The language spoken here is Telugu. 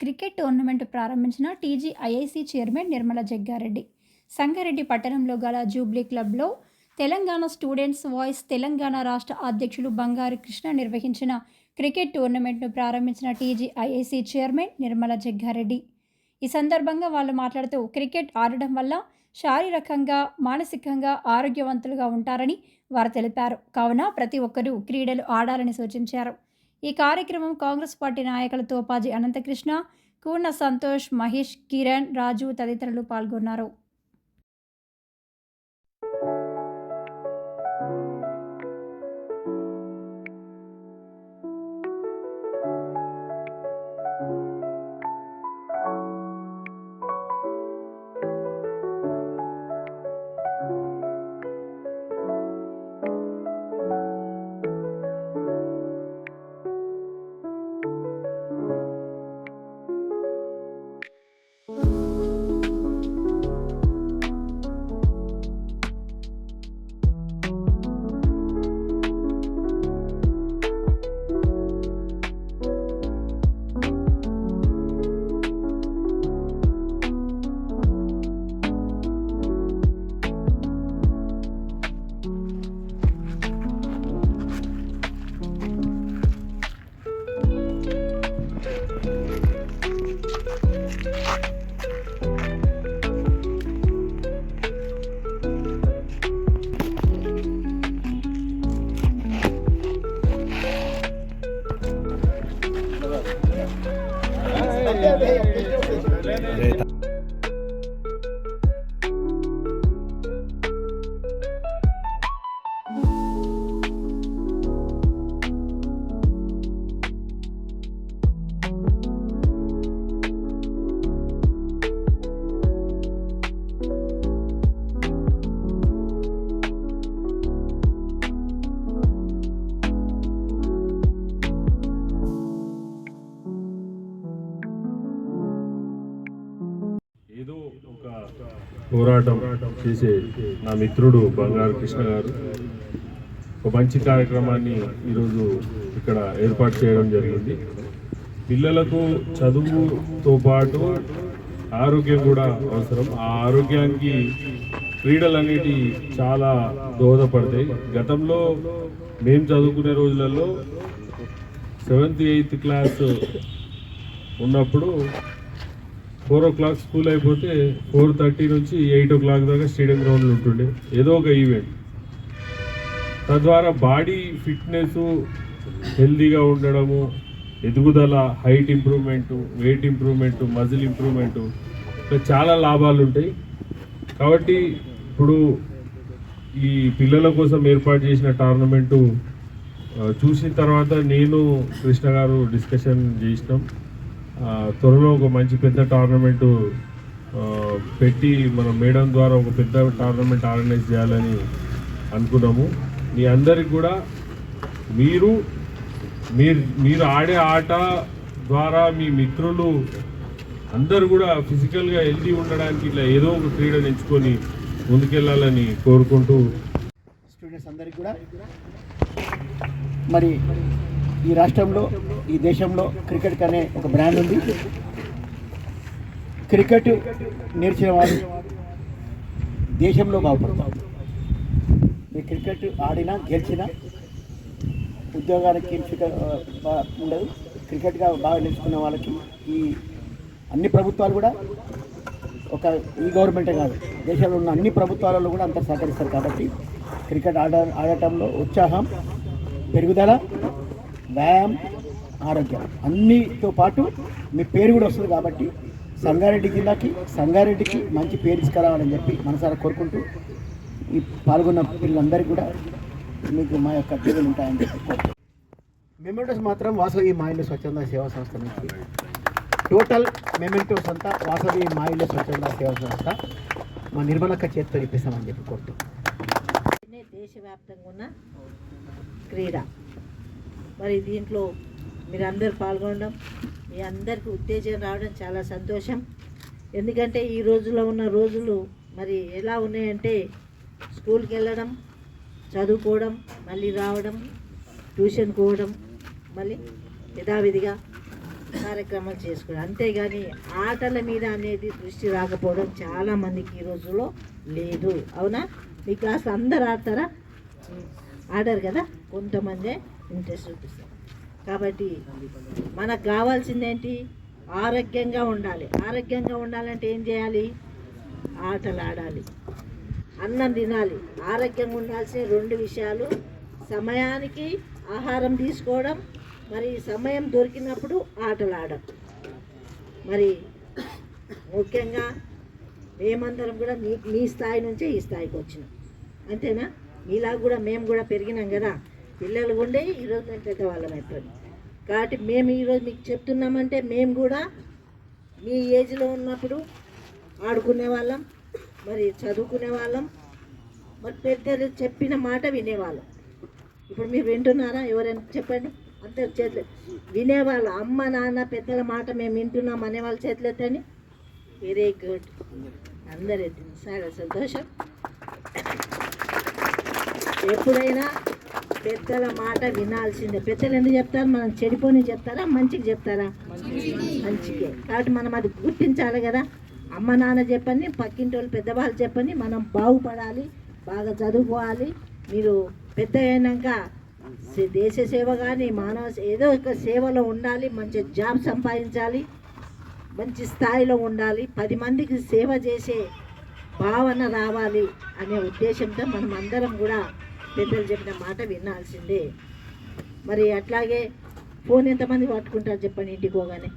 క్రికెట్ టోర్నమెంట్ ప్రారంభించిన టీజీఐఐసి చైర్మన్ నిర్మల జగ్గారెడ్డి. సంగారెడ్డి పట్టణంలో గల జూబ్లీ క్లబ్లో తెలంగాణ స్టూడెంట్స్ వాయిస్ తెలంగాణ రాష్ట్ర అధ్యక్షులు బంగారు కృష్ణ నిర్వహించిన క్రికెట్ టోర్నమెంట్ను ప్రారంభించిన టీజీఐఐసి చైర్మన్ నిర్మల జగ్గారెడ్డి. ఈ సందర్భంగా వాళ్ళు మాట్లాడుతూ క్రికెట్ ఆడడం వల్ల శారీరకంగా మానసికంగా ఆరోగ్యవంతులుగా ఉంటారని వారు తెలిపారు. కావున ప్రతి ఒక్కరూ క్రీడలు ఆడాలని సూచించారు. ఈ కార్యక్రమం కాంగ్రెస్ పార్టీ నాయకులు తోపాజీ అనంతకృష్ణ కూర్ణ సంతోష్ మహేష్ కిరణ్ రాజు తదితరులు పాల్గొన్నారు. Está. పోరాటం చేసే నా మిత్రుడు బంగారు కృష్ణ గారు. ఒక మంచి కార్యక్రమాన్ని ఈరోజు ఇక్కడ ఏర్పాటు చేయడం జరిగింది. పిల్లలకు చదువుతో పాటు ఆరోగ్యం కూడా అవసరం. ఆ ఆరోగ్యానికి క్రీడలు అనేటి చాలా దోహదపడతాయి. గతంలో మేము చదువుకునే రోజులలో సెవెంత్ ఎయిత్ క్లాస్ ఉన్నప్పుడు ఫోర్ ఓ క్లాక్ స్కూల్ అయిపోతే ఫోర్ థర్టీ నుంచి ఎయిట్ ఓ క్లాక్ దాకా స్టేడియం గ్రౌండ్లో ఉంటుండే. ఏదో ఒక ఈవెంట్ తద్వారా బాడీ ఫిట్నెస్ హెల్దీగా ఉండడము ఎదుగుదల height improvement weight improvement muscle improvement ఇట్లా చాలా లాభాలు ఉంటాయి. కాబట్టి ఇప్పుడు ఈ పిల్లల కోసం ఏర్పాటు చేసిన టోర్నమెంటు చూసిన తర్వాత నేను కృష్ణ గారు డిస్కషన్ చేసినాం. త్వరలో ఒక మంచి పెద్ద టోర్నమెంట్ పెట్టి మన మేడం ద్వారా ఒక పెద్ద టోర్నమెంట్ ఆర్గనైజ్ చేయాలని అనుకున్నాము. మీ అందరికి కూడా మీరు మీరు మీరు ఆడే ఆట ద్వారా మీ మిత్రులు అందరు కూడా ఫిజికల్గా హెల్తీ ఉండడానికి ఇట్లా ఏదో ఒక క్రీడను ఎంచుకొని ముందుకెళ్ళాలని కోరుకుంటూ స్టూడెంట్స్ అందరికి కూడా. మరి ఈ రాష్ట్రంలో ఈ దేశంలో క్రికెట్ అనే ఒక బ్రాండ్ ఉంది. క్రికెట్ నేర్చిన వారు దేశంలో బాగుపడతారు. మీ క్రికెట్ ఆడినా గెలిచినా ఉద్యోగానికి ఎంపిక ఉండదు. క్రికెట్గా బాగా నేర్చుకున్న వాళ్ళకి ఈ అన్ని ప్రభుత్వాలు కూడా ఒక ఈ గవర్నమెంటే కాదు. దేశంలో ఉన్న అన్ని ప్రభుత్వాలలో కూడా అంత సహకరిస్తారు కాబట్టి క్రికెట్ ఆడ ఆడటంలో ఉత్సాహం పెరుగుదల వ్యాయామం ఆరోగ్యం అన్నితో పాటు మీ పేరు కూడా వస్తుంది కాబట్టి సంగారెడ్డి జిల్లాకి సంగారెడ్డికి మంచి పేరు తీసుకురావాలని చెప్పి మనసారా కోరుకుంటూ ఈ పాల్గొన్న పిల్లలందరికీ కూడా మీకు మా యొక్క పేర్లు ఉంటాయని చెప్పి కోరుకుంటున్నాను. మెమెంటోస్ మాత్రం వాసవి మాయిల స్వచ్ఛంద సేవా సంస్థ నుంచి. టోటల్ మెమెంటోస్ అంతా వాసవి మాయిల స్వచ్ఛంద సేవా సంస్థ మా నిర్మలక్క చేతితో ఇప్పిస్తామని చెప్పి కోరుతున్నాం నే దేశవ్యాప్తంగా ఉన్న క్రీడ. మరి దీంట్లో మీరు అందరు పాల్గొనడం మీ అందరికీ ఉత్తేజం రావడం చాలా సంతోషం. ఎందుకంటే ఈ రోజులో ఉన్న రోజులు మరి ఎలా ఉన్నాయంటే స్కూల్కి వెళ్ళడం చదువుకోవడం మళ్ళీ రావడం ట్యూషన్ పోవడం మళ్ళీ యథావిధిగా కార్యక్రమాలు చేసుకోవడం. అంతేగాని ఆటల మీద అనేది దృష్టి రాకపోవడం చాలా మందికి ఈ రోజుల్లో లేదు. అవునా? మీ క్లాస్ అందరు ఆడతారా? ఆడారు కదా కొంతమందే. ఇంట్రెస్ట్ చూపిస్తారు కాబట్టి మనకు కావాల్సిందేంటి? ఆరోగ్యంగా ఉండాలి. ఆరోగ్యంగా ఉండాలంటే ఏం చేయాలి? ఆటలు ఆడాలి అన్నం తినాలి. ఆరోగ్యంగా ఉండాల్సిన రెండు విషయాలు సమయానికి ఆహారం తీసుకోవడం మరి సమయం దొరికినప్పుడు ఆటలు ఆడడం మరి ముఖ్యంగా మేమందరం కూడా మీ మీ స్థాయి నుంచే ఈ స్థాయికి వచ్చినాం. అంతేనా? మీలా కూడా మేము కూడా పెరిగినాం కదా? పిల్లలు ఉండే ఈరోజు మేము పెద్దవాళ్ళం అయిపోయింది కాబట్టి మేము ఈరోజు మీకు చెప్తున్నామంటే మేము కూడా మీ ఏజ్లో ఉన్నప్పుడు ఆడుకునే వాళ్ళం మరి చదువుకునే వాళ్ళం మరి పెద్దలు చెప్పిన మాట వినేవాళ్ళం. ఇప్పుడు మీరు వింటున్నారా? ఎవరైనా చెప్పండి. అంత చేతులు వినేవాళ్ళు. అమ్మ నాన్న పెద్దల మాట మేము వింటున్నాం అనేవాళ్ళ చేతులు ఎత్తండి వెరీ గుడ్ అందరు ఎత్తింది చాలా సంతోషం. ఎప్పుడైనా పెద్దల మాట వినాల్సిందే. పెద్దలు ఎందుకు చెప్తారు? మనం చెడిపోని చెప్తారా? మంచికి చెప్తారా? మంచికే. కాబట్టి మనం అది గుర్తించాలి కదా. అమ్మ నాన్న చెప్పని పక్కింటి వాళ్ళు పెద్దవాళ్ళు చెప్పని మనం బాగుపడాలి బాగా చదువుకోవాలి. మీరు పెద్ద అయినాక దేశ సేవ కానీ మానవ ఏదో ఒక సేవలో ఉండాలి మంచి జాబ్ సంపాదించాలి మంచి స్థాయిలో ఉండాలి పది మందికి సేవ చేసే భావన రావాలి అనే ఉద్దేశంతో మనం అందరం కూడా పెద్దలు చెప్పిన మాట వినాల్సిందే. మరి అట్లాగే ఫోన్ ఎంతమంది పట్టుకుంటారు చెప్పండి ఇంటికి పోగానే?